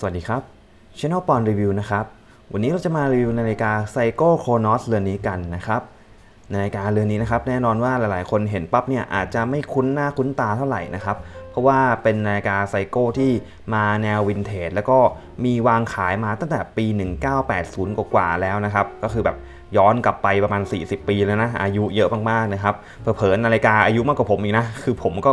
สวัสดีครับ Channel ปอนรีวิวนะครับ วันนี้เราจะมารีวิวนาฬิกา Seiko Chronos เรือนนี้กันนะครับ นาฬิกาเรือนนี้นะครับแน่นอนว่าหลายๆ คนเห็นปั๊บเนี่ยอาจจะไม่คุ้นหน้าคุ้นตาเท่าไหร่นะครับ เพราะว่าเป็นนาฬิกาไซโก้ที่มาแนววินเทจแล้วก็มีวางขายมาตั้งแต่ปี 1980 กว่าๆแล้วนะครับ ก็คือแบบย้อนกลับไปประมาณ 40 ปีแล้วนะ อายุเยอะมากๆนะครับเผลอๆนาฬิกาอายุมากกว่าผมอีกนะคือผมก็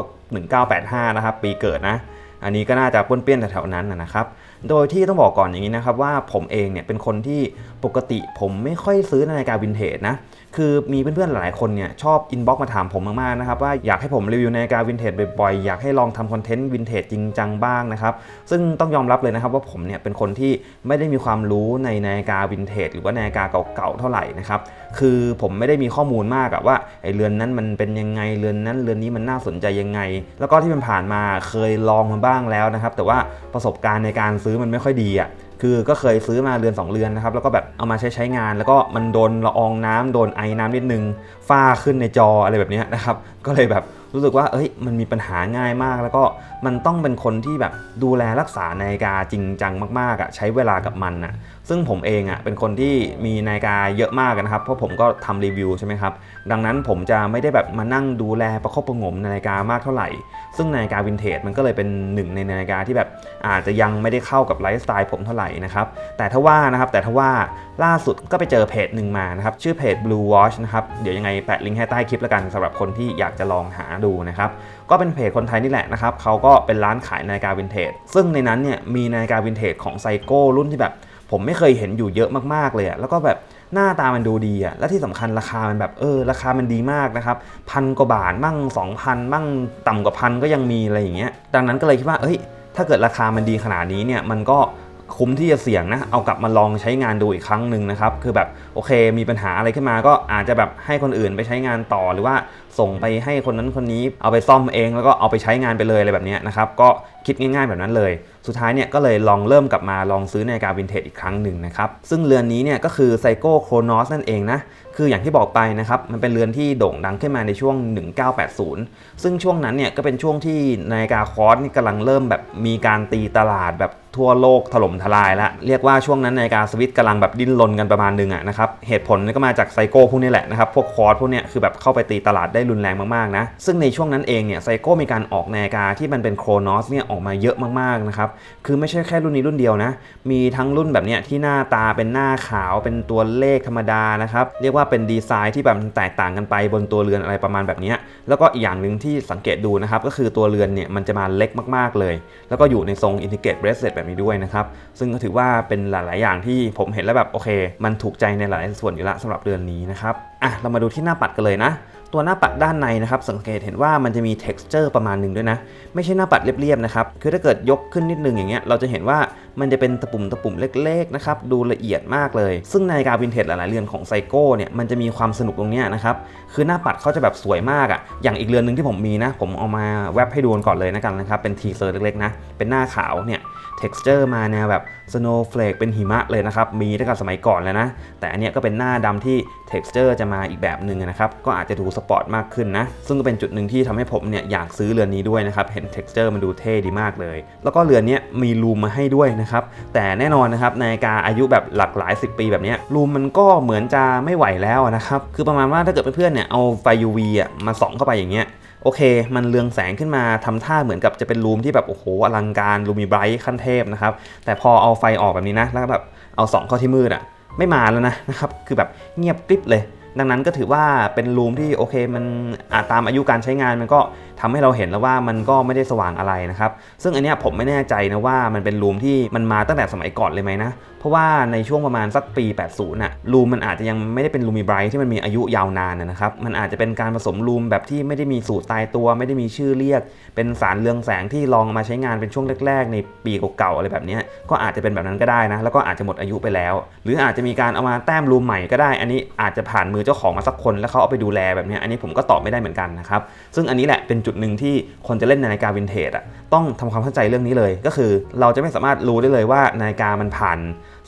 1985 นะครับปีเกิดนะ อันนี้ก็น่าจะป้นเปี้ยนแถวๆนั้นนะครับ โดยที่ต้องบอกก่อนอย่างนี้นะครับว่าผมเองเนี่ยเป็นคนที่ปกติผมไม่ค่อยซื้อนาฬิกาวินเทจนะ คือมีเพื่อนๆหลายคนเนี่ยชอบอินบ็อกมาถามผมมากๆนะครับว่าอยากให้ผมรีวิวนาฬิกาวินเทจบ่อยๆ อยากให้ลองทำคอนเทนต์วินเทจจริงจังบ้างนะครับ ซึ่งต้องยอมรับเลยนะครับว่าผมเนี่ยเป็นคนที่ไม่ได้มีความรู้ในนาฬิกาวินเทจหรือว่านาฬิกาเก่าๆเท่าไหร่นะครับ คือผมไม่ได้มีข้อมูลมากอะว่าไอเรือนนั้นมันเป็นยังไงเรือนนั้นเรือนนี้มันน่าสนใจยังไง แล้วก็ที่มันผ่านมาเคยลองมาบ้างแล้วนะครับ แต่ว่าประสบการณ์ในการซื้อมันไม่ค่อยดีอะคือก็เคยซื้อมาเรือน 2 เรือนนะครับ แล้วก็แบบเอามาใช้ใช้งาน แล้วก็มันโดนละอองน้ำโดนไอ้น้ำนิดนึงฝ้าขึ้นในจออะไรแบบนี้นะครับ ก็เลยแบบรู้สึกว่าเอ้ยมันมีปัญหาง่ายมาก แล้วก็มันต้องเป็นคนที่แบบดูแลรักษานาฬิกาจริงจังมากๆอะใช้เวลากับมันอะซึ่งผมเองอะเป็นคนที่มีนาฬิกาเยอะมากนะครับ เพราะผมก็ทำรีวิวใช่ไหมครับดังนั้นผมจะไม่ได้แบบมานั่งดูแลประคบประงมนาฬิกามากเท่าไหร่ ซึ่งนาฬิกาวินเทจมันก็เลยเป็นหนึ่งในนาฬิกาที่แบบอาจจะยังไม่ได้เข้ากับไลฟ์สไตล์ผมเท่าไหร่นะครับ แต่ถ้าว่านะครับแต่ถ้าว่าล่าสุดก็ไปเจอเพจหนึ่งมานะครับ ชื่อเพจ Blue Watch นะครับ เดี๋ยวยังไงแปะลิงก์ให้ใต้คลิปแล้วกันสำหรับคนที่อยากจะลองหาดูนะครับ ก็เป็นเพจคนไทยนี่แหละนะครับเขาก็เป็นร้านขายนาฬิกาวินเทจ ซึ่งในนั้นเนี่ยมีนาฬิกาวินเทจของไซโก้รุ่นที่แบบผมไม่เคยเห็นอยู่เยอะมากๆเลยแล้วก็แบบ หน้าตามันดูดีอะและที่สำคัญราคามันแบบเออราคามันดีมากนะครับพันกว่าบาทมั่ง2,000มั่งต่ำกว่าพันก็ยังมีอะไรอย่างเงี้ยดังนั้นก็เลยคิดว่าเอ้ยถ้าเกิดราคามันดีขนาดนี้เนี่ยมันก็ คุ้มที่จะเสี่ยงนะ เอากลับมาลองใช้งานดูอีกครั้งหนึ่งนะครับ คือแบบโอเคมีปัญหาอะไรขึ้นมาก็อาจจะแบบให้คนอื่นไปใช้งานต่อหรือว่าส่งไปให้คนนั้นคนนี้เอาไปซ่อมเองแล้วก็เอาไปใช้งานไปเลยอะไรแบบนี้นะครับ ก็คิดง่ายๆแบบนั้นเลย สุดท้ายเนี่ยก็เลยลองเริ่มกลับมาลองซื้อนาฬิกาวินเทจอีกครั้งหนึ่งนะครับ ซึ่งเรือนนี้เนี่ยก็คือไซโก้โครนอสนั่นเองนะ คืออย่างที่บอกไปนะครับ มันเป็นเรือนที่โด่งดังขึ้นมาในช่วง 1980 ซึ่งช่วงนั้นเนี่ยก็เป็นช่วงที่นาฬิกาคอร์สกำลังเริ่มแบบมีการตีตลาดแบบ ทั่วโลกถล่มทลายแล้วเรียกว่าช่วงนั้นนาฬิกาสวิตกำลังแบบดิ้นรนกันประมาณหนึงอะนะครับเหตุผลก็มาจากไซโก้พวกนี้แหละนะครับพวกคอร์สพวกเนี้ยคือแบบเข้าไปตีตลาดได้รุนแรงมากๆนะซึ่งในช่วงนั้นเองเนี่ยไซโก้มีการออกนาฬิกาที่มันเป็นโครนอสเนี่ยออกมาเยอะมากๆนะครับคือไม่ใช่แค่รุ่นนี้รุ่นเดียวนะมีทั้งรุ่นแบบเนี้ยที่หน้าตาเป็นหน้าขาวเป็นตัวเลขธรรมดานะครับเรียกว่าเป็นดีไซน์ที่แบบแตกต่างกันไปบนตัวเรือนอะไรประมาณแบบเนี้ยแล้วก็อีกอย่างหนึ่งที่สังเกตดูนะครับก็คือตัวเรือนเนี่ยมันจะมาเล็กมาก ๆเลย แล้วก็อยู่ในทรงอินทิเกรตเบรสเลตแบบนี้ด้วยนะครับ ซึ่งก็ถือว่าเป็นหลาย ๆ อย่างที่ผมเห็นแล้วแบบโอเค มันถูกใจในหลายส่วนอยู่ละสำหรับเรือนนี้นะครับอะเรามาดูที่หน้าปัดกันเลยนะ ตัวหน้าปัดด้านในนะครับ สังเกตเห็นว่ามันจะมี texture ประมาณหนึ่งด้วยนะ ไม่ใช่หน้าปัดเรียบ ๆ นะครับ คือถ้าเกิดยกขึ้นนิดนึงอย่างเงี้ยเราจะเห็นว่ามันจะเป็นตะปุ่มตะปุ่มเล็ก ๆ นะครับ ดูละเอียดมากเลย ซึ่งนาฬิกาวินเทจหลาย ๆ เรือนของไซโก้เนี่ยมันจะมีความสนุกตรงเนี้ยนะครับคือหน้าปัดเขาจะแบบสวยมากอะ่ะอย่างอีกเรือนหนึ่งที่ผมมีนะ ผมเอามาแวบให้ดูก่อนเลยนะกันนะครับเป็นทีเซอร์เล็กๆนะเป็นหน้าขาวเนี่ย texture มาแนวแบบ snowflake เป็นหิมะเลยนะครับ มีตั้งแต่สมัยก่อนแล้วนะ แต่อันนี้ก็เป็นหน้าดำที่ texture จะมาอีกแบบหนึ่งนะครับ ก็อาจจะดูสปอร์ตมากขึ้นนะ ซึ่งก็เป็นจุดหนึ่งที่ทำให้ผมเนี่ยอยากซื้อเรือนนี้ด้วยนะครับ เห็น texture มันดูเท่ดีมากเลย แล้วก็เรือนนี้มีรูมมาให้ด้วยนะครับ แต่แน่นอนนะครับนาฬิกาอายุแบบหลักหลาย 10 ปีแบบนี้รูมมันก็เหมือนจะไม่ไหวแล้วนะครับ คือประมาณว่าถ้าเกิดเพื่อนๆเนี่ยเอาไฟ UV อะมาส่องเข้าไปอย่างเงี้ย โอเค มันเรืองแสงขึ้นมาทำท่าเหมือนกับจะเป็นรูมที่แบบโอ้โหอลังการรูมีไบรท์ขั้นเทพนะครับ แต่พอเอาไฟออกแบบนี้นะ แล้วแบบเอาสองเข้าที่มืดอะไม่มาแล้วนะนะครับ คือแบบเงียบกริบเลย ดังนั้นก็ถือว่าเป็นรูมที่โอเคมันอาจตามอายุการใช้งานมันก็ทำให้เราเห็นแล้วว่ามันก็ไม่ได้สว่างอะไรนะครับ ซึ่งอันเนี้ยผมไม่แน่ใจนะว่ามันเป็นรูมที่มันมาตั้งแต่สมัยก่อนเลยไหมนะ เพราะว่าในช่วงประมาณสักปี 80น่ะรูมมันอาจจะยังไม่ได้เป็นรูมีไบรท์ที่มันมีอายุยาวนานนะครับ มันอาจจะเป็นการผสมรูมแบบที่ไม่ได้มีสูตรตายตัว ไม่ได้มีชื่อเรียก เป็นสารเรืองแสงที่ลองมาใช้งานเป็นช่วงแรก ๆ ในปีเก่าๆอะไรแบบนี้ก็อาจจะเป็นแบบนั้นก็ได้นะ แล้วก็อาจจะหมดอายุไปแล้ว หรืออาจจะมีการเอามาแต้มรูมใหม่ก็ได้ อันนี้อาจจะผ่านมือเจ้าของมาสักคนแล้วเขาเอาไปดูแลแบบนี้อันนี้ผมก็ตอบไม่ได้เหมือนกันนะครับซึ่งอันนี้แหละเป็นจุดหนึ่งที่คนจะเล่นนาฬิกาวินเทจอะต้องทำความเข้าใจเรื่องนี้เลย ก็คือเราจะไม่สามารถรู้ได้เลยว่านาฬิกามันผ่าน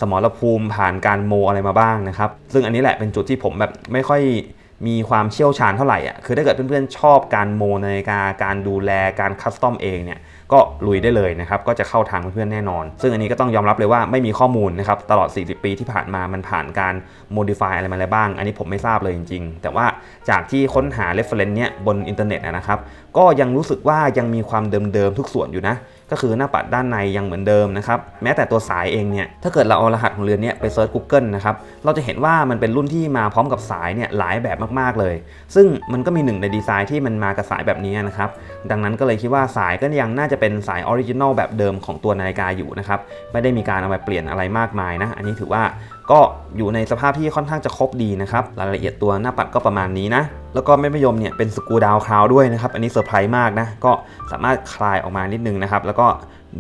สมรภูมิผ่านการโมอะไรมาบ้างนะครับ ซึ่งอันนี้แหละเป็นจุดที่ผมแบบไม่ค่อยมีความเชี่ยวชาญเท่าไหร่อะ คือถ้าเกิดเพื่อนๆชอบการโมนาฬิกา การดูแล การคัสตอมเองเนี่ย ก็ลุยได้เลยนะครับ ก็จะเข้าทางเพื่อนๆแน่นอน ซึ่งอันนี้ก็ต้องยอมรับเลยว่าไม่มีข้อมูลนะครับ ตลอด 40 ปีที่ผ่านมา มันผ่านการ modify อะไรมาแล้วบ้าง อันนี้ผมไม่ทราบเลยจริงๆ แต่ว่าจากที่ค้นหา reference เนี่ยบนอินเทอร์เน็ตนะครับ ก็ยังรู้สึกว่ายังมีความเดิมๆทุกส่วนอยู่นะ ก็คือหน้าปัดด้านในยังเหมือนเดิมนะครับ แม้แต่ตัวสายเองเนี่ย ถ้าเกิดเราเอารหัสของเรือนนี้ไปเซิร์ช Google นะครับ เราจะเห็นว่ามันเป็นรุ่นที่มาพร้อมกับสายเนี่ยหลายแบบมากๆเลย ซึ่งมันก็มีหนึ่งในดีไซน์ที่มันมากับสายแบบนี้นะครับ ดังนั้นก็เลยคิดว่าสายก็ยังน่าจะเป็นสายออริจินอลแบบเดิมของตัวนาฬิกาอยู่นะครับ ไม่ได้มีการเอาไปเปลี่ยนอะไรมากมายนะ อันนี้ถือว่าก็อยู่ในสภาพที่ค่อนข้างจะครบดีนะครับ รายละเอียดตัวหน้าปัดก็ประมาณนี้นะ แล้วก็ไม่มะยมเนี่ยเป็นสกูดาวคราวด้วยนะครับ อันนี้เซอร์ไพรส์มากนะ ก็สามารถคลายออกมานิดนึงนะครับ แล้วก็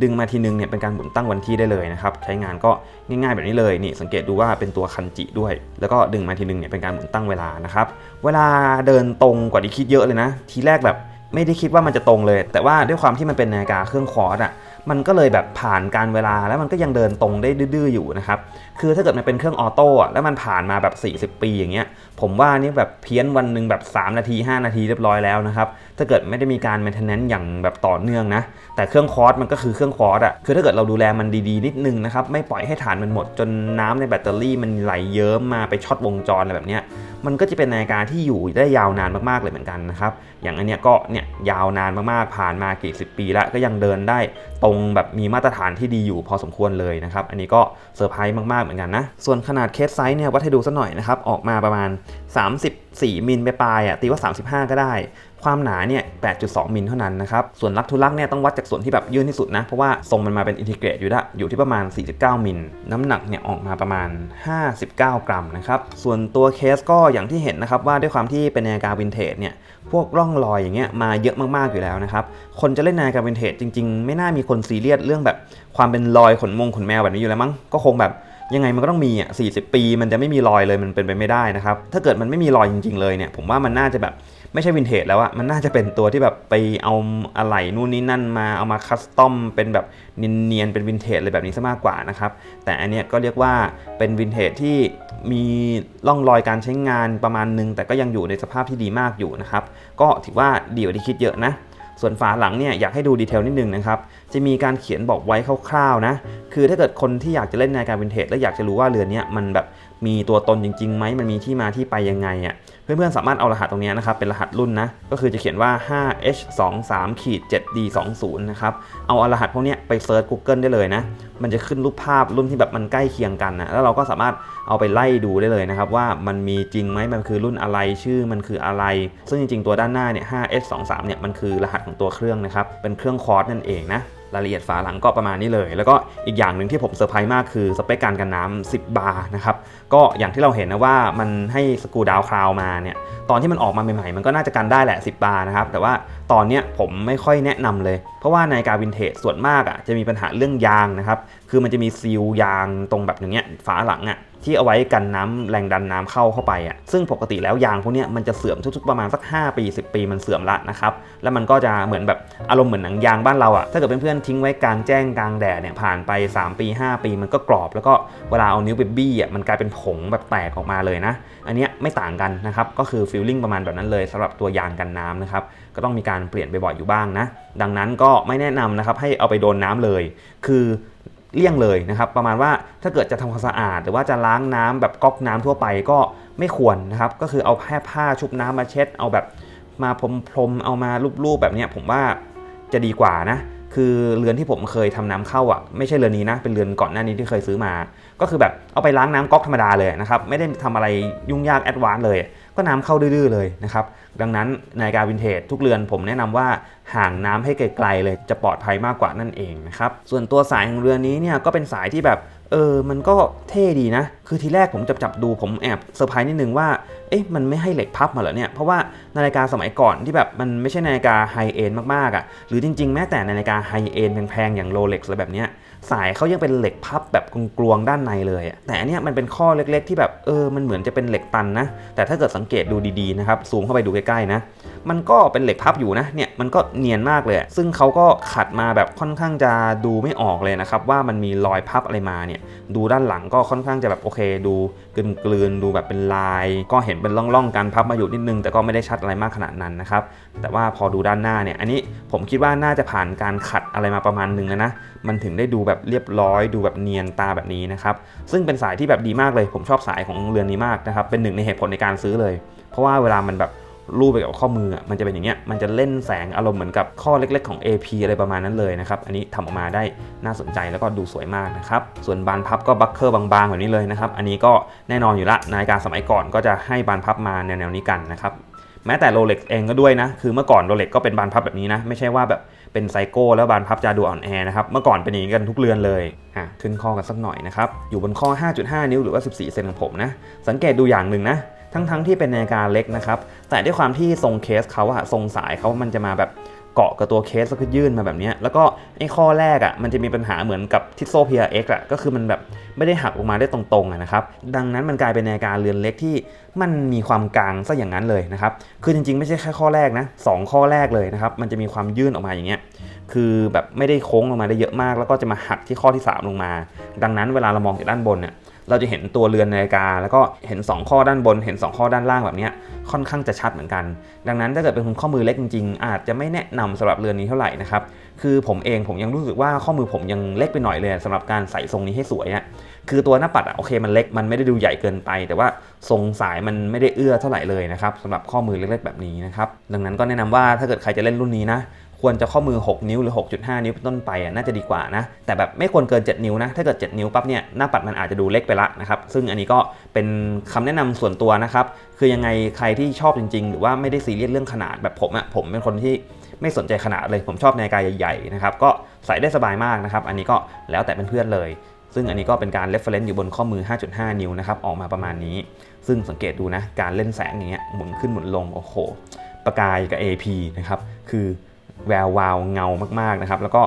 ดึงมาทีนึงเนี่ยเป็นการหมุนตั้งวันที่ได้เลยนะครับ ใช้งานก็ง่ายๆแบบนี้เลยนี่สังเกตดูว่าเป็นตัวคันจิด้วย แล้วก็ดึงมาทีนึงเนี่ยเป็นการหมุนตั้งเวลานะครับ เวลาเดินตรงกว่าที่คิดเยอะเลยนะ ทีแรกแบบไม่ได้คิดว่ามันจะตรงเลย แต่ว่าด้วยความที่มันเป็นนาฬิกาเครื่องคอร์สอะ มันก็เลยแบบผ่านการเวลาแล้วมันก็ยังเดินตรงได้ดื้อๆอยู่นะครับ คือถ้าเกิดมันเป็นเครื่องออโต้แล้วมันผ่านมาแบบ 40 ปีอย่างเงี้ย ผมว่านี่แบบเพี้ยนวันหนึ่งแบบ 3 นาที 5 นาทีเรียบร้อยแล้วนะครับ ถ้าเกิดไม่ได้มีการ maintenance อย่างแบบต่อเนื่องนะ แต่เครื่องคอร์สมันก็คือเครื่องคอร์สอะคือถ้าเกิดเราดูแลมันดีๆ นิดนึงนะครับ ไม่ปล่อยให้ฐานมันหมด จนน้ำในแบตเตอรี่มันไหลเยิ้มมาไปช็อตวงจรอะไรแบบเนี้ย มันก็จะเป็นนาฬิกาที่อยู่ได้ยาวนานมากๆเลยเหมือนกันนะครับ อย่างอันเนี้ยก็เนี่ยยาวนานมากๆ ผ่านมากี่สิบปีแล้วก็ยังเดินได้ตรงแบบมีมาตรฐานที่ดีอยู่พอสมควรเลยนะครับ อันนี้ก็เซอร์ไพรส์มากๆเหมือนกันนะ ส่วนขนาดเคสไซส์เนี่ยวัดให้ดูสักหน่อยนะครับ ออกมาประมาณ 34มิลไปปลายอะตีว่า 35 ก็ได้ ความหนาเนี่ย 8.2 มิลเท่านั้นนะครับ ส่วนลักทุลักเนี่ยต้องวัดจากส่วนที่แบบยื่นที่สุดนะ เพราะว่าทรงมันมาเป็นอินทิเกรตอยู่ละอยู่ที่ประมาณ 49 มิล น้ำหนักเนี่ยออกมาประมาณ 59 กรัมนะครับ ส่วนตัวเคสก็อย่างที่เห็นนะครับว่าด้วยความที่เป็นนาฬิกาวินเทจเนี่ยพวกร่องรอยอย่างเงี้ยมาเยอะมากๆอยู่แล้วนะครับ คนจะเล่นนาฬิกาวินเทจจริงๆ ไม่น่ามีคนซีเรียสเรื่องแบบความเป็นรอยขนมงขนแมวแบบนี้อยู่แล้วมั้ง ก็คงแบบยังไงมันก็ต้องมีอะ40 ปี มันจะไม่มีรอยเลยมันเป็นไปไม่ได้นะครับ ถ้าเกิดมันไม่มีรอยจริง ๆเลยเนี่ยผมว่ามันน่าจะแบบ ไม่ใช่วินเทจแล้วอะมันน่าจะเป็นตัวที่แบบไปเอาอะไหล่นู่นนี่นั่นมาเอามาคัสตอมเป็นแบบเนียนๆเป็นวินเทจอะไรแบบนี้ซะมากกว่านะครับ แต่อันเนี้ยก็เรียกว่าเป็นวินเทจที่มีร่องรอยการใช้งานประมาณนึง แต่ก็ยังอยู่ในสภาพที่ดีมากอยู่นะครับ ก็ถือว่าดีกว่าที่คิดเยอะนะส่วนฝาหลังเนี่ยอยากให้ดูดีเทลนิดนึงนะครับ จะมีการเขียนบอกไว้คร่าวๆนะ คือถ้าเกิดคนที่อยากจะเล่นนาฬิกาวินเทจและอยากจะรู้ว่าเรือนเนี้ยมันแบบมีตัวตนจริงๆไหมมันมีที่มาที่ไปยังไงอะ่ะ เพื่อนๆสามารถเอารหัสตรงนี้นะครับเป็นรหัสรุ่นนะก็คือจะเขียนว่า 5H23-7D20 นะครับเอารหัสพวกนี้ไปเซิร์ช Google ได้เลยนะมันจะขึ้นรูปภาพรุ่นที่แบบมันใกล้เคียงกันนะแล้วเราก็สามารถเอาไปไล่ดูได้เลยนะครับว่ามันมีจริงไหมมันคือรุ่นอะไรชื่อมันคืออะไร ซึ่งจริงๆตัวด้านหน้าเนี่ย 5H23 เนี่ยมันคือรหัสของตัวเครื่องนะครับเป็นเครื่องคอร์สนั่นเองนะ รายละเอียดฝาหลังก็ประมาณนี้เลย แล้วก็อีกอย่างหนึ่งที่ผมเซอร์ไพรส์มากคือสเปคการกันน้ำ10 บาร์นะครับ ก็อย่างที่เราเห็นนะว่ามันให้สกูดาวคราวมาเนี่ย ตอนที่มันออกมาใหม่ๆ มันก็น่าจะกันได้แหละ 10 บาร์นะครับ แต่ว่า ตอนนี้ผมไม่ค่อยแนะนำเลย เพราะว่าในกาวินเทจส่วนมากอะจะมีปัญหาเรื่องยางนะครับ คือมันจะมีซีลยางตรงแบบอย่างเงี้ยฝาหลังอะที่เอาไว้กันน้ำแรงดันน้ำเข้าเข้าไปอะซึ่งปกติแล้วยางพวกนี้มันจะเสื่อมทุกๆประมาณสัก 5 ปี 10 ปีมันเสื่อมละนะครับ แล้วมันก็จะเหมือนแบบอารมณ์เหมือนหนังยางบ้านเราอะถ้าเกิดเพื่อนๆทิ้งไว้กลางแจ้งกลางแดดเนี่ยผ่านไป 3 ปี 5 ปีมันก็กรอบ แล้วก็เวลาเอานิ้วไปบี้อะมันกลายเป็นผงแบบแตกออกมาเลยนะ อันนี้ไม่ต่างกันนะครับก็คือฟีลลิ่งประมาณแบบนั้นเลยสำหรับตัวยางกันน้ำนะครับ ก็ต้องมีการเปลี่ยนบ่อยๆอยู่บ้างนะ ดังนั้นก็ไม่แนะนำนะครับให้เอาไปโดนน้ำเลย คือเลี่ยงเลยนะครับ ประมาณว่าถ้าเกิดจะทำความสะอาด หรือว่าจะล้างน้ำแบบก๊อกน้ำทั่วไปก็ไม่ควรนะครับ ก็คือเอาแค่ผ้าชุบน้ำมาเช็ด เอาแบบมาพรมๆเอามาลูบๆแบบนี้ผมว่าจะดีกว่านะคือเรือนที่ผมเคยทำน้ำเข้าอะไม่ใช่เรือนนี้นะเป็นเรือนก่อนหน้านี้ที่เคยซื้อมา ก็คือแบบเอาไปล้างน้ำก๊อกธรรมดาเลยนะครับไม่ได้ทำอะไรยุ่งยากแอดวานซ์เลย ก็น้ำเข้าดื้อเลยนะครับ ดังนั้นนาฬิกาวินเทจทุกเรือนผมแนะนำว่าห่างน้ำให้ไกลๆเลยจะปลอดภัยมากกว่านั่นเองนะครับ ส่วนตัวสายของเรือนนี้เนี่ยก็เป็นสายที่แบบเออ มันก็เท่ดีนะ คือทีแรกผมจับจับดูผมแอบเซอร์ไพรส์นิดนึงว่า เอ๊ะ มันไม่ให้เหล็กพับมาเหรอเนี่ย เพราะว่านาฬิกาสมัยก่อนที่แบบมันไม่ใช่นาฬิกาไฮเอ็นมากๆอะ่ะ หรือจริงๆ แม้แต่นาฬิกาไฮเอ็นแพงๆ อย่างโรเล็กซ์อะไรแบบเนี้ย สายเขายังเป็นเหล็กพับแบบกลวงๆด้านในเลย แต่อันนี้มันเป็นข้อเล็กๆ ที่แบบเออมันเหมือนจะเป็นเหล็กตันนะ แต่ถ้าเกิดสังเกตดูดีๆนะครับซูมเข้าไปดูใกล้ๆนะ มันก็เป็นเหล็กพับอยู่นะเนี่ย มันก็เนียนมากเลย ซึ่งเขาก็ขัดมาแบบค่อนข้างจะดูไม่ออกเลยนะครับ ว่ามันมีรอยพับอะไรมาเนี่ย ดูด้านหลังก็ค่อนข้างจะแบบโอเค ดูกลืนกลืนๆดูแบบเป็นลาย ก็เห็นเป็นร่องๆการพับมาอยู่นิดนึง แต่ก็ไม่ได้ชัดอะไรมากขนาดนั้นนะครับ แต่ว่าพอดูด้านหน้าเนี่ย อันนี้ผมคิดว่าน่าจะผ่านการขัดอะไรมาประมาณหนึงแล้วนะ มันถึงได้ดูแบบเรียบร้อย ดูแบบเนียนตาแบบนี้นะครับ ซึ่งเป็นสายที่แบบดีมากเลย ผมชอบสายของเรือนนี้มากนะครับ เป็นหนึ่งในเหตุผลในการซื้อเลย เพราะว่าเวลามันแบบ รูปไปกับข้อมืออะมันจะเป็นอย่างเงี้ยมันจะเล่นแสงอารมณ์เหมือนกับข้อเล็กๆของ AP อะไรประมาณนั้นเลยนะครับ อันนี้ทำออกมาได้น่าสนใจแล้วก็ดูสวยมากนะครับ ส่วนบานพับก็บัคเคอร์บางๆแบบนี้เลยนะครับ อันนี้ก็แน่นอนอยู่ละนาฬิกาสมัยก่อนก็จะให้บานพับมาแนวๆนี้กันนะครับแม้แต่โรเล็กเองก็ด้วยนะ คือเมื่อก่อนโรเล็กก็เป็นบานพับแบบนี้นะ ไม่ใช่ว่าแบบเป็นไซโก้แล้วบานพับจะดูอ่อนแอนะครับ เมื่อก่อนเป็นอย่างนี้กันทุกเรือนเลย อะ ขึ้นข้อกันสักหน่อยนะครับ อยู่บนข้อ 5.5 นิ้วหรือว่า 14 เซนของผมนะ สังเกตดูอย่างหนึ่งนะ ทั้งๆที่เป็นนาฬิกาเล็กนะครับ แต่ด้วยความที่ทรงเคสเขาอะทรงสายเขามันจะมาแบบเกาะกับตัวเคสแล้วก็ยื่นมาแบบนี้ แล้วก็ไอ้ข้อแรกอะมันจะมีปัญหาเหมือนกับทิโซเพียเอ็กอะก็คือมันแบบไม่ได้หักออกมาได้ตรงๆนะครับ ดังนั้นมันกลายเป็นนาฬิกาเรือนเล็กที่มันมีความกลางซะอย่างนั้นเลยนะครับ คือจริงๆ ไม่ใช่แค่ข้อแรกนะสองข้อแรกเลยนะครับ มันจะมีความยื่นออกมาอย่างเงี้ย คือแบบไม่ได้โค้งลงมาได้เยอะมาก แล้วก็จะมาหักที่ข้อที่ 3 ลงมา ดังนั้นเวลาเรามองจากด้านบนเนี่ย เราจะเห็นตัวเรือนนาฬิกา แล้วก็เห็น 2 ข้อด้านบน เห็น 2 ข้อด้านล่างแบบนี้ค่อนข้างจะชัดเหมือนกัน ดังนั้นถ้าเกิดเป็นคนข้อมือเล็กจริงๆ อาจจะไม่แนะนำสำหรับเรือนนี้เท่าไหร่นะครับ คือผมเองผมยังรู้สึกว่าข้อมือผมยังเล็กไปหน่อยเลยสำหรับการใส่ทรงนี้ให้สวยอะคือตัวหน้าปัดอะโอเคมันเล็กมันไม่ได้ดูใหญ่เกินไป แต่ว่าทรงสายมันไม่ได้เอื้อเท่าไหร่เลยนะครับสำหรับข้อมือเล็กๆแบบนี้นะครับดังนั้นก็แนะนำว่าถ้าเกิดใครจะเล่นรุ่นนี้นะ ควรจะข้อมือ 6 นิ้วหรือ 6.5 นิ้วเป็นต้นไปน่าจะดีกว่านะ แต่แบบไม่ควรเกิน 7 นิ้วนะ ถ้าเกิด 7 นิ้วปั๊บเนี่ยหน้าปัดมันอาจจะดูเล็กไปละนะครับ ซึ่งอันนี้ก็เป็นคำแนะนำส่วนตัวนะครับ คือยังไงใครที่ชอบจริง ๆ หรือว่าไม่ได้ซีเรียสเรื่องขนาดแบบผมอะผมเป็นคนที่ไม่สนใจขนาดเลย ผมชอบนาฬิกาใหญ่ๆนะครับ ก็ใส่ได้สบายมากนะครับ อันนี้ก็แล้วแต่เพื่อนๆเลย ซึ่งอันนี้ก็เป็นการ reference อยู่บนข้อมือ 5.5 นิ้วนะครับ ออกมาประมาณนี้ ซึ่งสังเกตดูนะ การเล่นแสงอย่างเงี้ย หมุนขึ้นหมุนลง โอ้โห ประกายกับ AP นะครับ คือ แวววาวเงามากๆนะครับ แล้วก็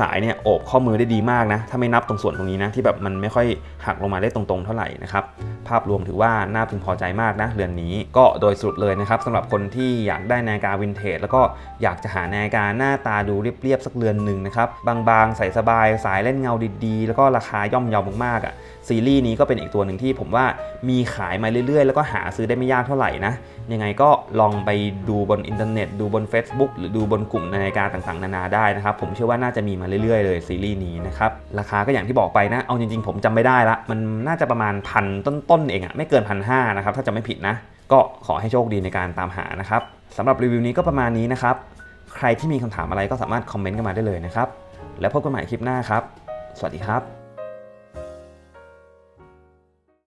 สายเนี่ยโอบข้อมือได้ดีมากนะ ถ้าไม่นับตรงส่วนตรงนี้นะที่แบบมันไม่ค่อยหักลงมาได้ตรงๆเท่าไหร่นะครับ ภาพรวมถือว่าน่าพึงพอใจมากนะเรือนนี้ ก็โดยสรุปเลยนะครับสำหรับคนที่อยากได้นาฬิกาวินเทจแล้วก็อยากจะหานาฬิกาหน้าตาดูเรียบๆสักเรือนหนึ่งนะครับบางๆใส่สบายสายเล่นเงาดีๆ แล้วก็ราคาย่อมเยาวมากๆอะซีรีส์นี้ก็เป็นอีกตัวหนึ่งที่ผมว่ามีขายมาเรื่อยๆ แล้วก็หาซื้อได้ไม่ยากเท่าไหร่นะ ยังไงก็ลองไปดูบนอินเทอร์เน็ต ดูบน Facebook หรือดูบนกลุ่มนาฬิกาต่างๆ นานาได้นะครับ ผมเชื่อว่าน่าจะมีมาเรื่อยๆ เลยซีรีส์นี้นะครับ ราคาก็อย่างที่บอกไปนะ เอาจริงๆ ผมจำไม่ได้ละ มันน่าจะประมาณพันต้นๆเองอะไม่เกินพันห้านะครับถ้าจะไม่ผิดนะ ก็ขอให้โชคดีในการตามหานะครับสำหรับรีวิวนี้ก็ประมาณนี้นะครับ ใครที่มีคำถามอะไรก็สามารถคอมเมนต์กันมาได้เลยนะครับ แล้วพบกันใหม่คลิปหน้าครับ สวัสดีครับ